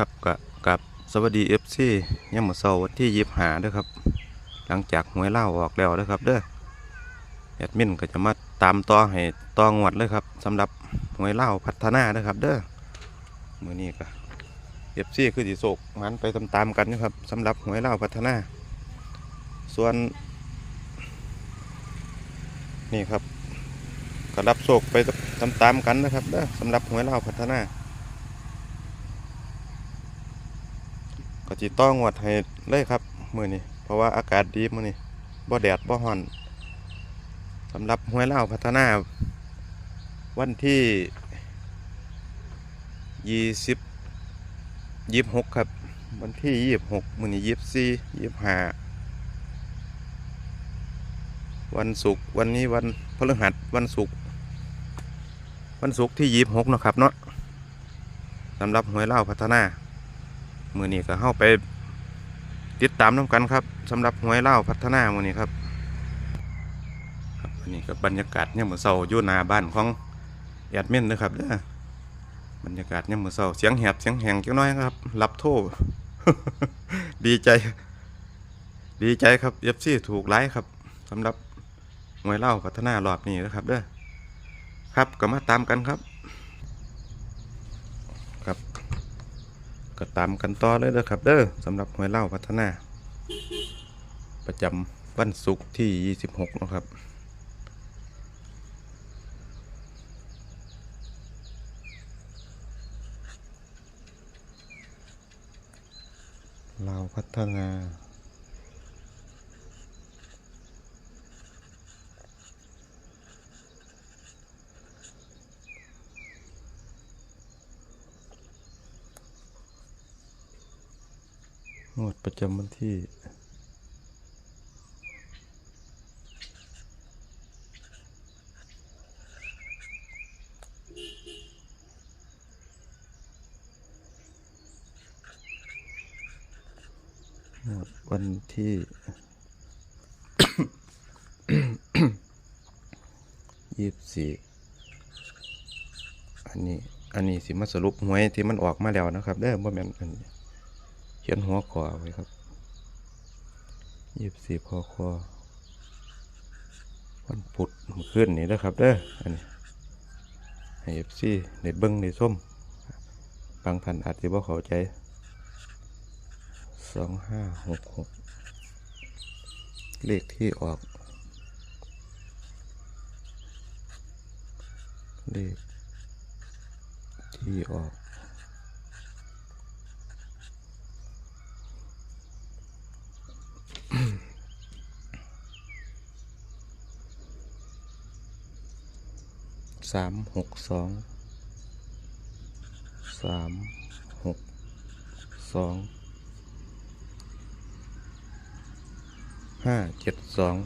ครับกับกับสวัสดีเอฟซียังมือเสาร์วันที่ยิบหาด้อครับ หลังจากหวยเล่าออกแล้วเด้อครับเด้อแอดมินก็จะมาตามต่อให้ต่องวดเลยครับสำหรับหวยเล่าพัฒนาเด้อครับ เด้อมือนี้ก็เอฟซีคือสิโศกมันไปตามๆกันนะครับสำหรับหวยเล่าพัฒนา ส่วน นี่ครับก็รับโศกไปตามๆกันนะครับเด้อสำหรับหวยเล่าพัฒนา ก็จิต้องงวดให้เลยครับมือนี้เพราะว่าอากาศดีมือนี้บ่แดดบ่ฮ้อนสำหรับห้วยเล่าพัฒนาวันที่ยี่สิบยี่หกครับ วันที่ยี่หกมือนี้ยี่สี่ยี่ห้าวันศุกร์วันนี้วันพฤหัสวันศุกร์วันศุกร์ที่ยี่หกนะครับเนาะสำหรับห้วยเล่าพัฒนา มือนี้ก็เข้าไปติดตามน้ำกันครับสำหรับหวยเล่าพัฒนามือนี้ครับครับอันนี้ก็บรรยากาศเนี่ยามมือเศร้าอยู่หน้าบ้านของแอดมินนะครับเด้อบรรยากาศเนี่ยามมือเศร้าเสียงแหบเสียงแหงจังน้อยครับ รับโทษดีใจ ดีใจครับเอฟซีถูกไล่ครับสำหรับหวยเล่าพัฒนารอบนี้นะครับเด้อครับก็มาตามกันครับ ก็ตามกันต่อเลยนะครับ เด้อสำหรับหวยเล่าพัฒนา ประจำวันศุกร์ที่ 26 นะครับเราพัฒนา งวดประจำวันที่ งวดวันที่ยี่สิบสี่อันนี้ อันนี้สิมาสรุปหวยที่มันออกมาแล้วนะครับเด้อบ่แม่นอันนี้ เขียนหัวขอไว้ครับยี่สิบสี่พอคอวันพุธเมื่อนนี้นะครับเด้ออันนี้ให้เอฟซีในเบิ้งในส้มบางท่านอาจจะบ่เข้าใจสองห้าหกหกเลขที่ออก เลขที่ออก สามหกสองสามหกสองห้าเจ็ดสอง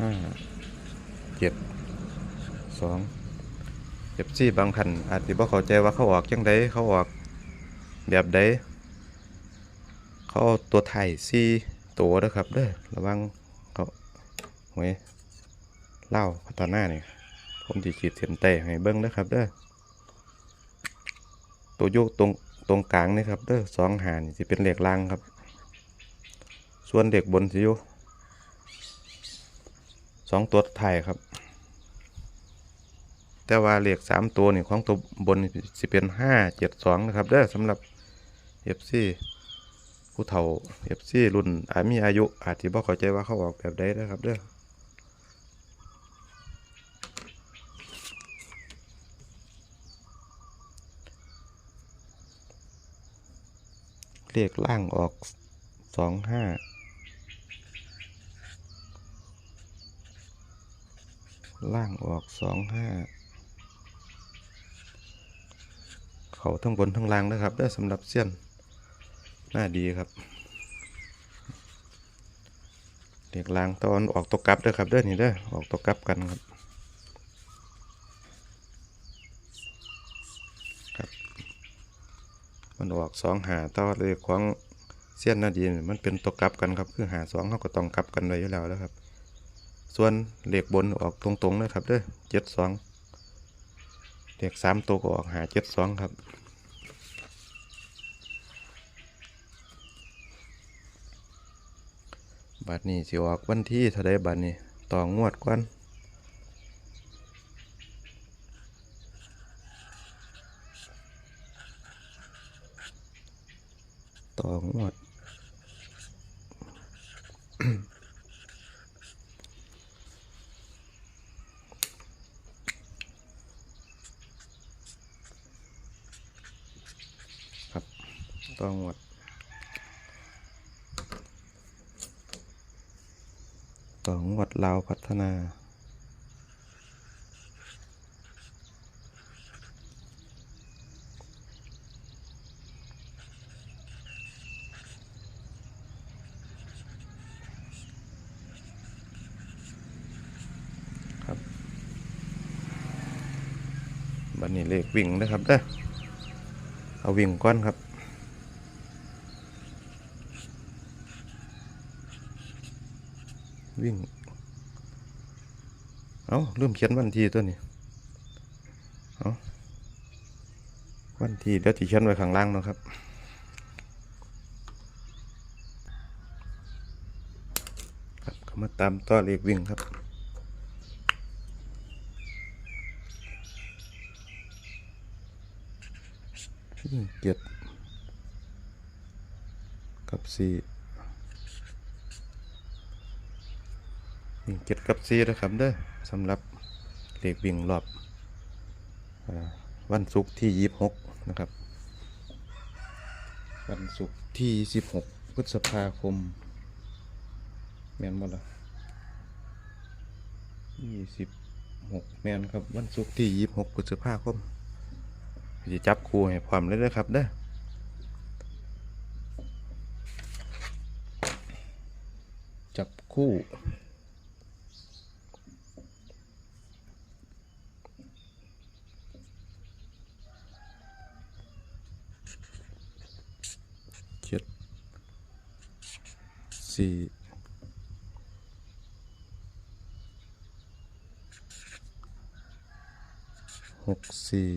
ห้าเจ็ดสองเอฟซีบางคันอาจจะบ่เข้าใจว่าเขาออกยังไดเขาออกแบบใด เขาตัวไทยซีตัวนะครับเด้อระวังเขาหวยเล่าพัฒนาเนี่ยผมจะขีดเส้นใต้ให้เบิ้งนะครับเด้อตัวโยกตรงตรงกลางนี่ครับเด้อสองหานจะเป็นเหล็กลางครับ ส่วนเด็กบนสิอยู่สองตัวไทยครับ แต่ว่าเหล็กสามตัวนี่ของตัวบนสิเป็นห้าเจ็ดสองนะครับเด้อสำหรับเอฟซี ผู้เฒ่าเอฟซีรุ่นอามีอายุ อาจจะบ่เข้าใจว่าเขาออกแบบใดนะครับเด้อเลขล่างออกสองห้าล่างออกสองห้าเขาทั้งบนทั้งล่างนะครับได้สำหรับเส้น หน้าดีครับเด็กล่างตอนออกตกกลับด้อครับเด้อนี่เด้อออกตกกลับกันครับครับมันออกสองหาต่อเลยของเสี้ยนหน้าดีมันเป็นตกกลับกันครับคือหาสองเขาก็ต้องกลับกันไว้อยู่แล้วนะครับ ส่วนเหล็กบนออกตรงๆนะครับเด้อเจ็ดสองเหล็กสามตัวก็ออกหาเจ็ดสองครับ บัดนี้สิออกวันที่เท่าใดบัดนี้ต่องวดก่อนต่องวดครับต่องวด ต่องวดลาวพัฒนาครับบันนี้เลขวิ่งนะครับเด้อเอาวิ่งก้อนครับ วิ่ง เอาลืมเขียนวันที่ตัวนี้ เอาวันที่เดี๋ยวที่เขียนไว้ข้างล่างนะครับ ครับก็มาตามต่อเลขวิ่งครับเจ็ดกับสี่ วิ่งเจ็ดกับสี่นะครับเด้อสำหรับเลขวิ่งรอบวันศุกร์ที่ยี่สิบหกนะครับ วันศุกร์ที่สิบหกพฤษภาคมแมนบ่ละยี่สิบหกแมนครับ วันศุกร์ที่ยี่สิบหกพฤษภาคมจะจับคู่ให้พร้อมเลยนะครับเด้อจับคู่เจ็ด สี่หกสี่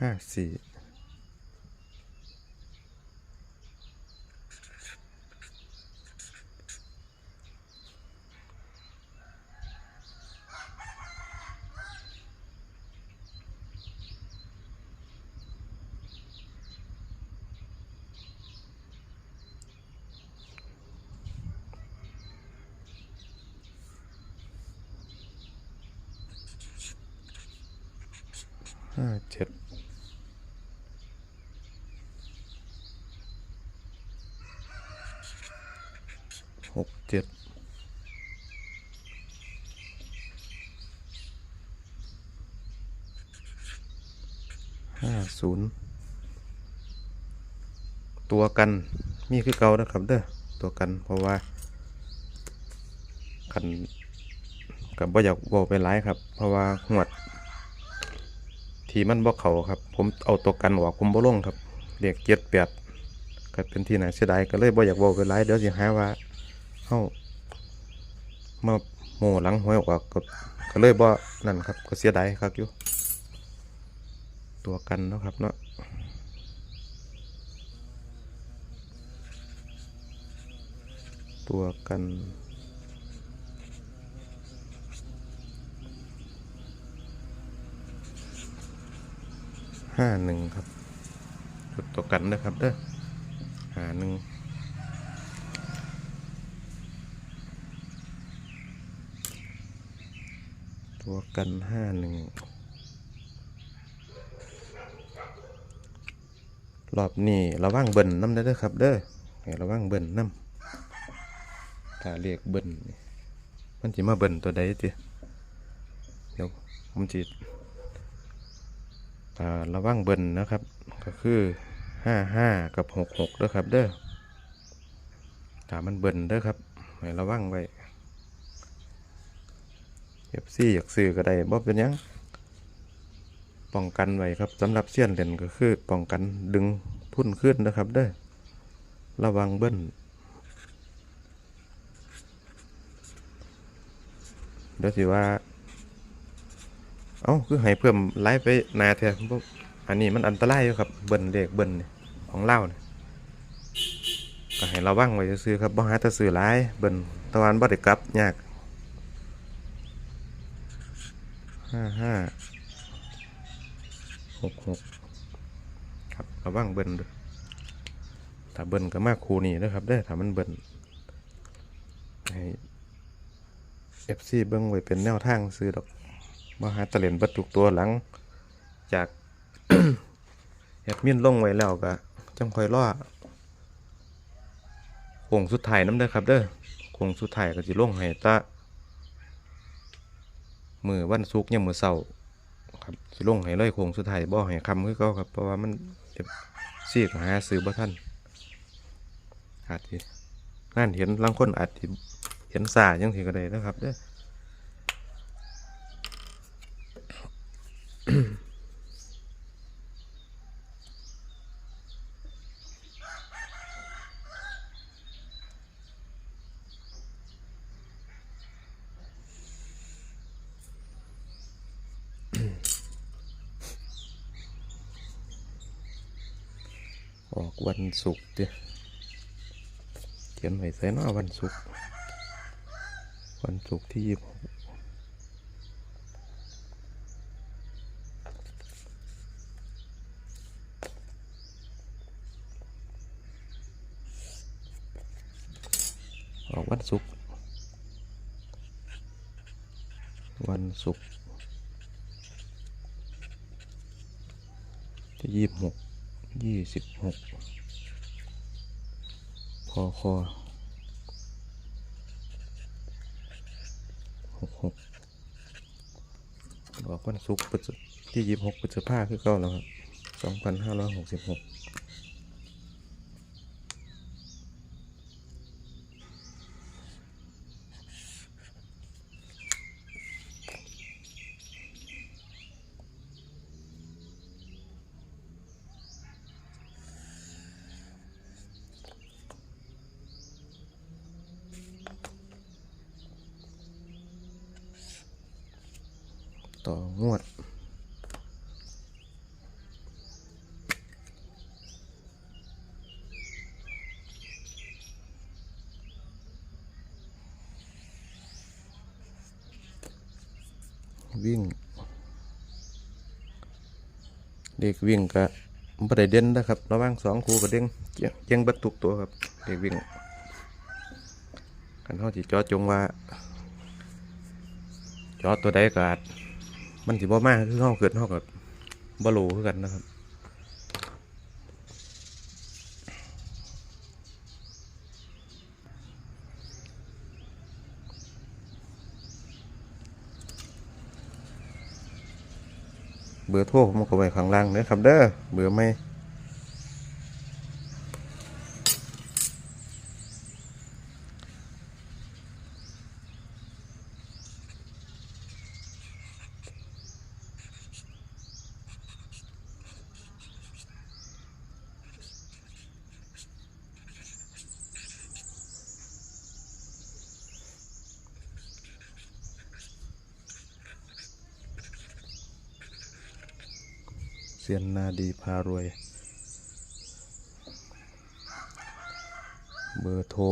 ห้าสี่ ห้าเจ็ดหกเจ็ดห้าศูนย์ตัวกันมีคือเก่านะครับเด้อตัวกันเพราะว่าคันกับบ่อยากบอกไปหลายครับ เพราะว่าหวด ที่มันบ่เขาครับ ผมเอาตัวกันออกผมบ่ลงครับเรียกเจ็ดแปดก็เป็นที่ไหนเสียดายก็เลยบ่อยากบอกไปหลายเดี๋ยวสิหาว่าเฮามาโม่หลังหวยออกก็ก็เลยบ่นั่นครับก็เสียดายครับอยู่ตัวกันนะครับเนาะตัวกัน ห้าหนึ่งครับจุดตัวกันนะครับเด้อหาหนึ่งตัวกันห้าหนึ่งรอบนี้ระวังเบิ่นน้ำได้เด้อครับ เด้อให้ระวังเบิ่นน้ำถ้าเรียกเบิ่นมันจะมาเบิ่นตัวใดติเดี๋ยวผมจิอ่า ระวังเบิ่นนะครับ ก็คือห้าห้ากับหกหกเด้อครับเด้อถามันเบิ่นเด้อครับให้ระวังไว้เอฟซีอยากซื้อก็ได้บ่เป็นยังป้องกันไว้ครับสำหรับเสี้ยนเล่นก็คือป้องกันดึงทุนขึ้นนะครับเด้อระวังเบิ้ลเดี๋ยวสิว่า เอ้าคือให้เพิ่มไลฟ์ไปหนาแท้บ่อันนี้มันอันตรายอยู่ครับเบิ้ลเลขเบิ้ลนี่ของเล่าเนี่ยก็ให้ระวังไว้ซื้อครับบ่หาแตะซื้อหลายเบิ่นตะวันบ่ได้กลับยากห้าห้าหกหกครับระวังเบิ่นด้วยถ้าเบิ่นก็มากคูนี่นะครับเด้ถ้ามันเบิ่นให้เอฟซีเบิ่งไว้เป็นแนวทางซื้อดอก บ่หาตะเล่นบัดทุกตัวหลัง จากแอดมินลงไว้แล้วก็จังคอยรอโค้งสุดท้ายน้ำเด้อครับเด้อโค้งสุดท้ายก็สิลงให้ตะมือวันศุกร์ยามมื้อเช้าครับสิลงให้เลยโค้งสุดท้ายบ่ให้คำคือเก่าครับเพราะว่ามันซีกหาซื้อบ่ทันอาจสิงานเห็นลางคนอาจสิเห็นซ่าจังซี่ก็ได้นะครับเด้อ ศุกร์เด้เขียนไว้ใส่หน้าวันศุกร์วันศุกร์ที่ยี่สิบหกออกวันศุกร์วันศุกร์ที่ยี่สิบหก ยี่สิบหกพอคอหกหกบอกวันศุกร์ที่ยี่สิบหกพฤษภาคือเก่าแล้วครับสองพันห้าร้อยหกสิบหกต่องวด วิ่ง เด็กวิ่งกะบ่ได้เด่นนะครับ ระหว่างสองคู่ก็เด้งเกี่ยงเกี่ยงบัดทุกตัวครับ เด็กวิ่งกันเขาจีจอจงว่า จอตัวใดกาดมันสิบ่มากคือเขาเกิดเขาก็บ่รู้คือกันนะครับ บอร์โทรผมก็ไว้ข้างล่างเนี่ยครับเด้อเบอร์ไม่ เซียนนาดีพารวย เบอร์โทร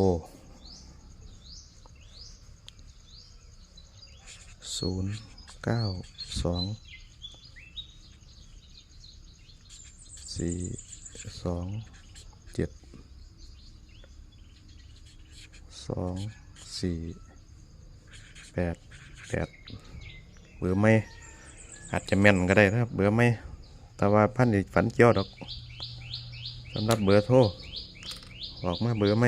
ศูนย์เก้าสองสี่สองเจ็ดสองสี่แปดแปดเบอร์ไม่อาจจะแม่นก็ได้นะครับ เบอร์ไม่ แต่ว่าพันอีกฝันเกี่ยวดอกสำหรับเบอร์โทรออกมาเบอร์ไหม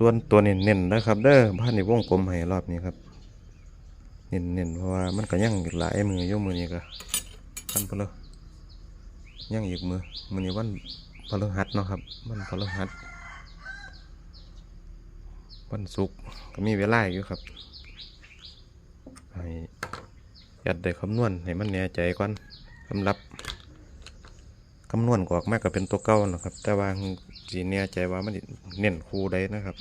ส่วนตัวเน้นๆนะครับ เด้อพันในวงกลมให้รอบนี้ครับ เน้นเน้นเพราะว่ามันก็ยังอีกหลายมืออยู่มือนี้ก็วันพฤยังอีกมือมือนี้วันพฤหัสเนาะครับวันพฤหัสวันศุกร์ก็มีเวลาอยู่ครับให้ยัดได้คำนวณให้มันแน่ใจก่อนสำหรับคำนวณก็ออกมาก็เป็นตัวเก่านะครับ แต่ว่าสีแน่ใจว่ามันเน้นคู่ใดนะครับ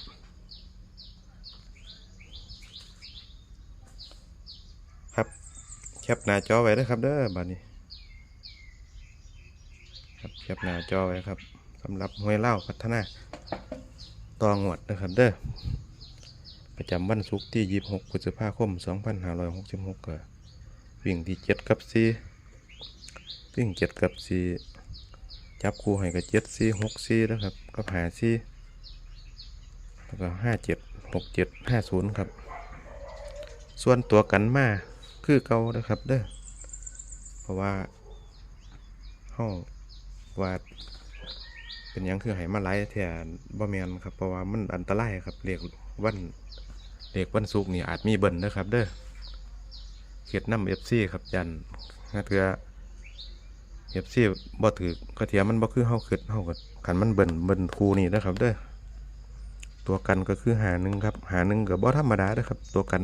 แคปหน้าจอไว้นะครับเด้อบัดนี้ครับแคปหน้าจอไว้ครับสำหรับหวยเล่าพัฒนาตองวดนะครับเด้อประจำวันศุกร์ที่ 26พฤษภาคม 2566ก็วิ่งที่ 7 กับ4วิ่ง 7 กับ 4 จับคู่ให้กับ7 4 6 4นะครับกับหา4แล้วก็ 5 7 6 7 5 0 ครับ ส่วนตัวกันมา คือเก่านะครับเด้อเพราะว่าห้องวาดเป็นยังคือให้มาไล่แทนบ่แมนครับเพราะว่ามันอันตรายครับเรียกวันเรียกวันศุกนี่อาจมีเบิ่นนะครับ เด้อเขียดน้ำเอฟซีครับยันถ้าเถือเอฟซีบ่ถือกระเทียมมันบ่คือเฮาคิดเฮาก็ขันมันเบิ่นเบิ่นคูนี่นะครับ เด้อตัวกันก็คือหาหนึ่งครับ หาหนึ่งก็บ่ธรรมดาเด้อครับ ตัวกัน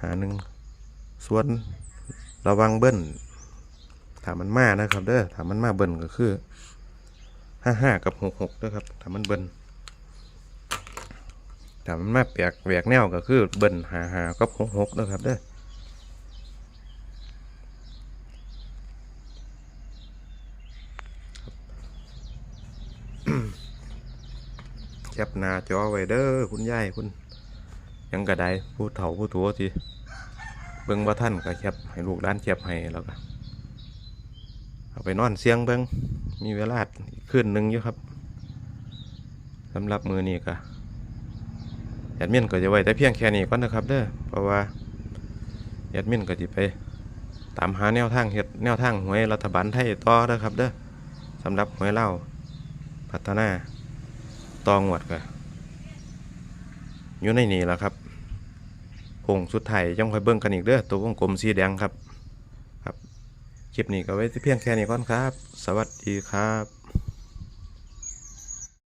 หาหนึ่งส่วนระวังเบิ้ลถามมันมานะครับ เด้อถามมันมาเบิ้ลก็คือห้าห้ากับหกหกเด้อครับถามมันเบิ้ลถามมันมาแปลกแหวกแนวก็คือเบิ้ลหาหากับหกหกเด้อครับเด้อแคปหน้าจอไว้เด้อคุณยายคุณ ยังกระไดผู้เฒ่าผู้ถัวทีเบิ่งว่าท่านก็แคบให้ลูกด้านแคบให้แล้วก็เอาไปนอนเสียงเบิ่งมีเวลาอีกคืนหนึ่งอยู่ครับสำหรับมือนี้ก็แอดมินก็จะไว้แต่เพียงแค่นี้ก่อนนะครับเด้อเพราะว่าแอดมินก็จะไปตามหาแนวทางเฮ็ดแนวทางหวยรัฐบาลไทยต่อเด้อครับเด้อสำหรับหวยเล่าพัฒนาตองหวดก็อยู่ในนี่แหละครับ ค้งสุดท้ายจังค่อยเบิ่งกันอีกเด้อตัววงกลมสีแดงครับ ครับ คลิปนี้ก็ไว้เพียงแค่นี้ก่อนครับ สวัสดีครับ